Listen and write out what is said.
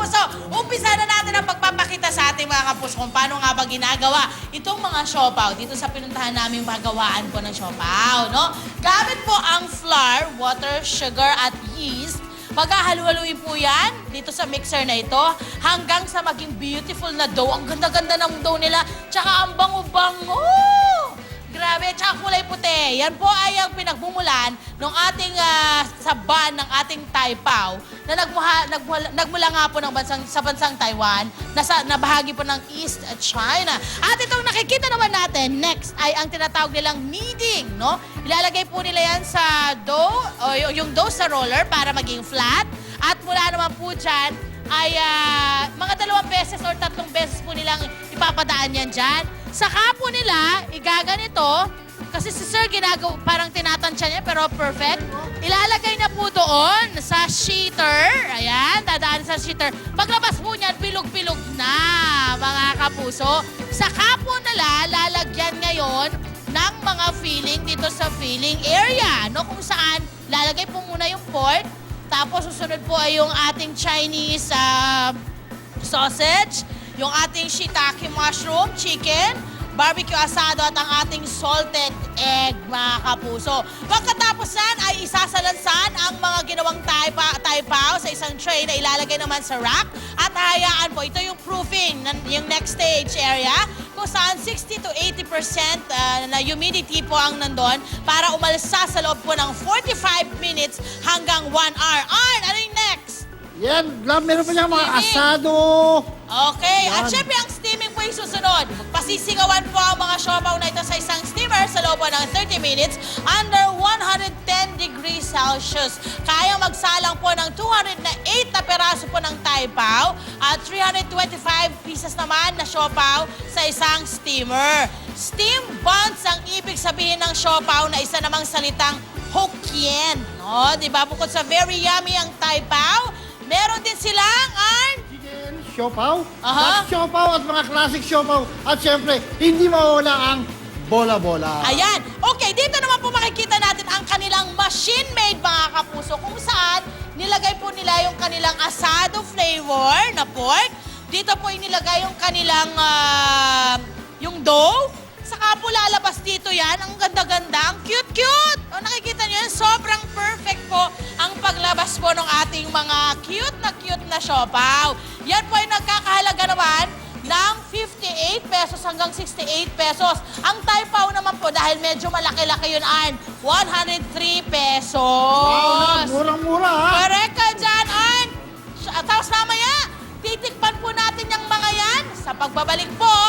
kapuso, umpisa na natin ang pagpapakita sa ating mga kapuso kung paano nga ba ginagawa itong mga siopaw dito sa pinuntahan naming magawaan po ng siopaw, no? Gamit po ang flour, water, sugar, at yeast. Pagkahalu-haluin po yan dito sa mixer na ito hanggang sa maging beautiful na dough. Ang ganda-ganda ng dough nila. Tsaka ang bango-bango. Puti. Yan po ay ang pinagbumulan ng ating ah, saban ng ating Taipao na nagmuha, nagmula, nagmula nga po ng bansang, sa bansang Taiwan na, sa, na bahagi po ng East China. At itong nakikita naman natin, next ay ang tinatawag nilang kneading, no? Ilalagay po nila yan sa dough, o yung dough sa roller para maging flat. At mula naman po dyan, ay ah, mga dalawang beses or tatlong beses po nilang ipapadaan yan dyan. Saka po nila, igaganito, kasi si Sir ginagawa, parang tinatansya niya, pero perfect. Ilalagay na po doon sa sheeter. Ayan, dadaan sa sheeter. Paglabas po niyan, bilog-bilog na, mga kapuso. Saka po nila, lalagyan ngayon ng mga filling dito sa filling area. No? Kung saan, lalagay po muna yung pork, tapos susunod po ay yung ating Chinese ah, sausage, yung ating shiitake mushroom, chicken, barbecue asado at ang ating salted egg, mga kapuso. Pagkatapos yan ay isasalansan ang mga ginawang taipa, taipaw sa isang tray na ilalagay naman sa rack at hayaan po. Ito yung proofing, yung next stage area kung saan 60 to 80% uh, na humidity po ang nandun para umalsa sa loob po ng 45 minutes hanggang 1 hour. Arn, ano yung next? Yan, love, meron pa niya mga asado. Okay, at syempre ang loob po ng 30 minutes under 110 degrees Celsius. Kaya magsalang po ng 208 na peraso po ng taipaw at 325 pieces naman na siopaw sa isang steamer. Steam buns ang ibig sabihin ng siopaw na isa namang salitang Hokkien. No, 'di ba? Bukod sa very yummy ang taipaw, meron din silang Arn, Chicken, siopaw. Aha. At siopaw at mga classic siopaw. At syempre, hindi mawala ang bola-bola. Ayan. Okay, dito naman po makikita natin ang kanilang machine-made mga kapuso kung saan nilagay po nila yung kanilang asado flavor na pork. Dito po inilagay yung kanilang ah, yung dough. Saka po lalabas dito yan. Ang ganda-ganda. Ang cute-cute. O nakikita niyo yan, sobrang perfect po ang paglabas po ng ating mga cute na cute na siopaw. Yan po ay 58 pesos hanggang 68 pesos. Ang taipaw naman po, dahil medyo malaki-laki yun, Arn, 103 pesos. Wow, murang-mura ha. Correct ka dyan, Arn. Tapos mamaya, titikpan po natin yung mga yan sa pagbabalik po